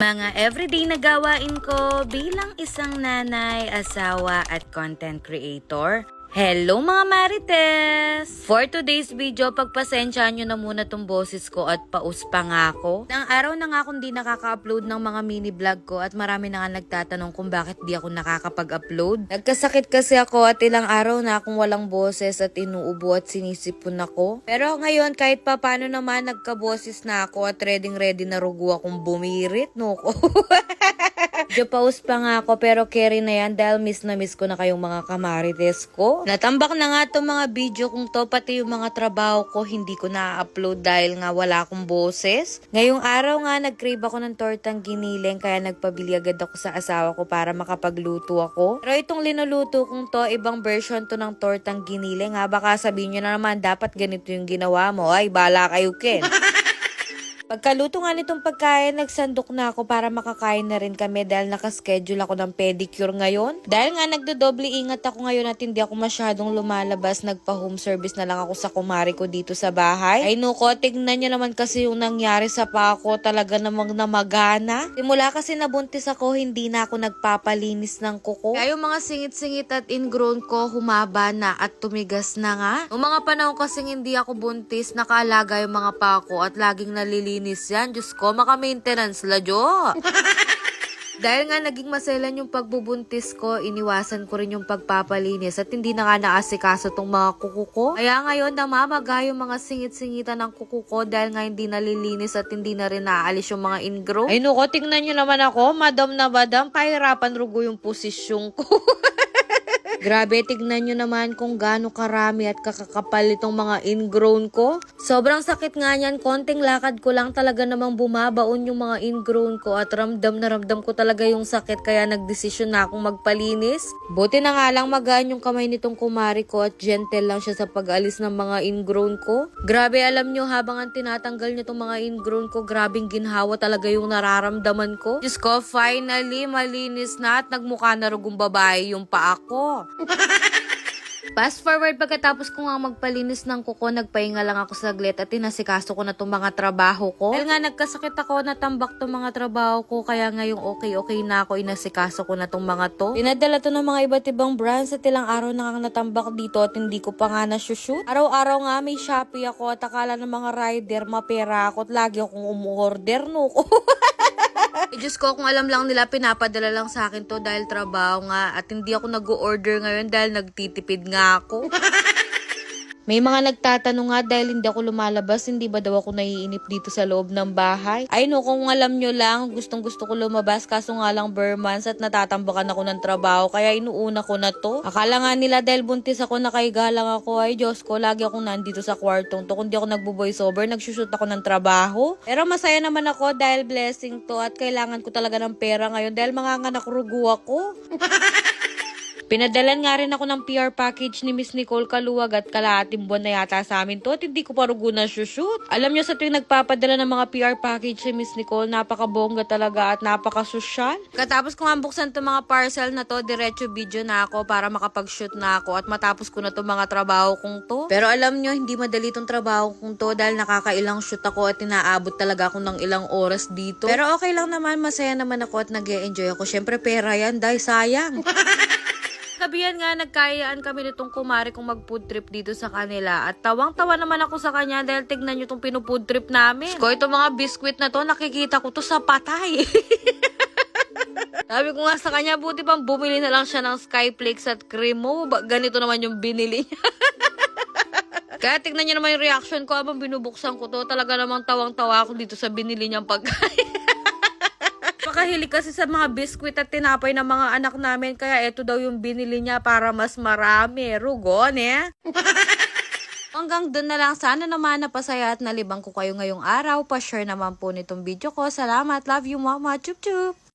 Mga everyday na gawain ko bilang isang nanay, asawa at content creator. Hello mga Marites! For today's video, pagpasensyahan nyo na muna tong boses ko at paus pa nga ako. Nang araw na nga akong di nakaka-upload ng mga mini vlog ko at marami na nga nagtatanong kung bakit di ako nakakapag-upload. Nagkasakit kasi ako at ilang araw na akong walang boses at inuubo at sinisipon ako. Pero ngayon kahit pa paano naman nagkaboses na ako at ready ready na rugo akong bumirit no ko. Medyo pause pa nga ako pero carry na yan dahil miss na miss ko na kayong mga kamarites ko. Natambak na nga itong mga video kung to pati yung mga trabaho ko hindi ko na-upload dahil nga wala akong boses. Ngayong araw nga nag-crave ako ng tortang giniling kaya nagpabili agad ako sa asawa ko para makapagluto ako. Pero itong linuluto kong to, ibang version to ng tortang giniling ha. Baka sabihin nyo na naman dapat ganito yung ginawa mo. Ay, bala kayo Ken. Pagkaluto nga nitong pagkain, nagsandok na ako para makakain na rin kami dahil nakaschedule ako ng pedicure ngayon. Dahil nga nagdodoble ingat ako ngayon at hindi ako masyadong lumalabas, nagpa-home service na lang ako sa kumari ko dito sa bahay. Ay nuko, tignan niyo naman kasi yung nangyari sa pa ako, talaga namang namagana. Simula kasi nabuntis ako, hindi na ako nagpapalinis ng kuko. Kaya yung mga singit-singit at ingrown ko, humaba na at tumigas na nga. Noong mga panahon kasing hindi ako buntis, nakaalaga yung mga pako at laging nalilinis yan. Diyos ko, maka-maintenance la, Jo. Dahil nga naging maselan yung pagbubuntis ko, iniwasan ko rin yung pagpapalinis at hindi na nga naasikaso tong mga kuko ko. Kaya ngayon namamaga yung mga singit-singitan ng kuko ko dahil nga hindi nalilinis at hindi na rin naaalis yung mga ingrown. Ay nuko, tingnan nyo naman ako, madam na madam, kahirapan rugo yung posisyon ko. Grabe, tignan nyo naman kung gaano karami at kakakapal itong mga ingrown ko. Sobrang sakit nga niyan, konting lakad ko lang talaga namang bumabaon yung mga ingrown ko at ramdam na ramdam ko talaga yung sakit kaya nagdesisyon na akong magpalinis. Buti na nga lang magaan yung kamay nitong kumari ko at gentle lang siya sa pag-alis ng mga ingrown ko. Grabe, alam nyo, habang ang tinatanggal niya itong mga ingrown ko, grabing ginhawa talaga yung nararamdaman ko. Diyos ko, finally, malinis na at nagmukha na rugong babae yung paa ko. Fast forward pagkatapos ko nga magpalinis ng kuko, nagpahinga lang ako saglit at tinasikaso ko na itong mga trabaho ko. Dahil nga nagkasakit ako, natambak itong mga trabaho ko, kaya ngayong okay-okay na ako, inasikaso ko na itong mga to. Dinadala to ng mga iba't ibang brands at ilang araw na kang natambak dito at hindi ko pa nga nasushoot. Araw-araw nga may Shopee ako at akala ng mga rider, mapera ako at lagi akong umorder no. Eh, Diyos ko, kung alam lang nila, pinapadala lang sa akin to dahil trabaho nga at hindi ako nag-order ngayon dahil nagtitipid nga ako. May mga nagtatanong nga dahil hindi ako lumalabas, hindi ba daw ako naiinip dito sa loob ng bahay? Ay no, kung alam nyo lang, gustong gusto ko lumabas kaso nga lang bare months at natatambakan ako ng trabaho kaya inuuna ko na to. Akala nga nila dahil buntis ako, nakaiga lang ako. Ay Diyos ko, lagi akong nandito sa kwartong to. Kung di ako nagbo-voice over, nagsushoot ako ng trabaho. Pero masaya naman ako dahil blessing to at kailangan ko talaga ng pera ngayon dahil manganganak rugo ako. Pinadalan nga rin ako ng PR package ni Miss Nicole Kaluwag at kalahating buwan na yata sa amin to at hindi ko pa rugo na shoot. Alam nyo sa tuwing nagpapadala ng mga PR package si Miss Nicole, napakabongga talaga at napakasosyal. Katapos ko nga buksan mga parcel na to, diretso video na ako para makapag-shoot na ako at matapos ko na itong mga trabaho kong to. Pero alam nyo, hindi madali itong trabaho kong to dahil nakakailang shoot ako at inaabot talaga ako ng ilang oras dito. Pero okay lang naman, masaya naman ako at nag enjoy ako. Syempre pera yan dahil sayang. Kabihan nga, nagkayaan kami nitong kumari kung mag-food trip dito sa kanila. At tawang-tawa naman ako sa kanya dahil tignan nyo itong pinufood trip namin. Ko, itong mga biskwit na to, nakikita ko to sa patay. Sabi ko nga sa kanya, buti pang bumili na lang siya ng Skyflakes at. Ba- ganito naman yung binili niya. Kaya tignan niyo naman yung reaction ko habang binubuksan ko to. Talaga namang tawang-tawa ako dito sa binili niyang pagkain. Pakahilig kasi sa mga biskwit at tinapay ng mga anak namin. Kaya eto daw yung binili niya para mas marami. Rugon eh. Hanggang doon na lang. Sana naman napasaya at nalibang ko kayo ngayong araw. Pa-share naman po nitong video ko. Salamat. Love you mama. Chup chup.